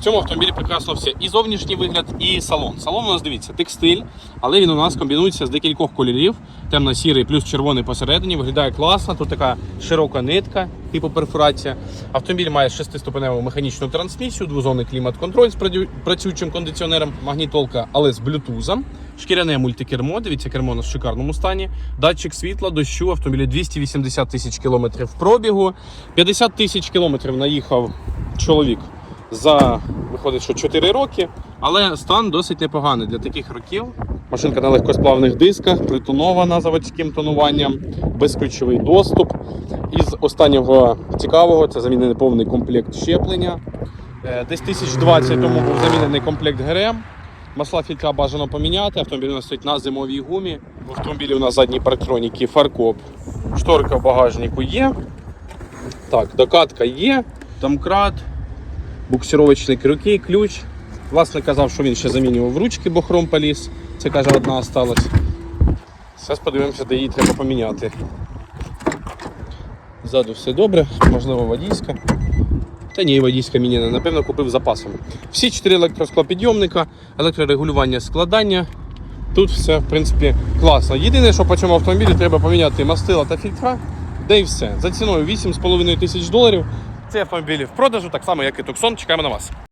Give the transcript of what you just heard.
Цьому автомобілі прекрасно все. І зовнішній вигляд, і салон. Салон у нас дивіться, текстиль, але він у нас комбінується з декількох кольорів. Темно-сірий плюс червоний посередині. Виглядає класно. Тут така широка нитка, типу перфорація. Автомобіль має шестиступеневу механічну трансмісію, двозонний клімат-контроль з працюючим кондиціонером, магнітолка, але з блютузом. Шкіряне мультикермо, дивіться, кермо в шикарному стані. Датчик світла, дощу, автомобілі 280 тисяч кілометрів пробігу. 50 тисяч кілометрів наїхав чоловік за виходить, що 4 роки, але стан досить непоганий для таких років. Машинка на легкосплавних дисках, притонована заводським тонуванням, безключовий доступ. Із останнього цікавого це замінений повний комплект щеплення. Е, Десь 1020 тому був замінений комплект ГРМ. Масла фільтра бажано поміняти. Автомобіль у нас стоїть на зимовій гумі. В автомобілі у нас задні парктроніки, фаркоп. Шторка в багажнику є. Так, докатка є, домкрат, буксировочні крюки, ключ. Власне казав, що він ще замінював ручки, бо хром поліз. Це каже, одна осталась. Зараз подивимося, де її треба поміняти. Ззаду все добре, можливо, водійська. Та ні, водійська міняна, напевно, купив запасом. Всі чотири електросклопідйомника, електрорегулювання складання. Тут все, в принципі, класно. Єдине, що по цьому автомобілі треба поміняти мастила та фільтра, де і все. За ціною 8,5 тисяч доларів. Цей автомобілі в продажу, так само, як і Tucson. Чекаємо на вас.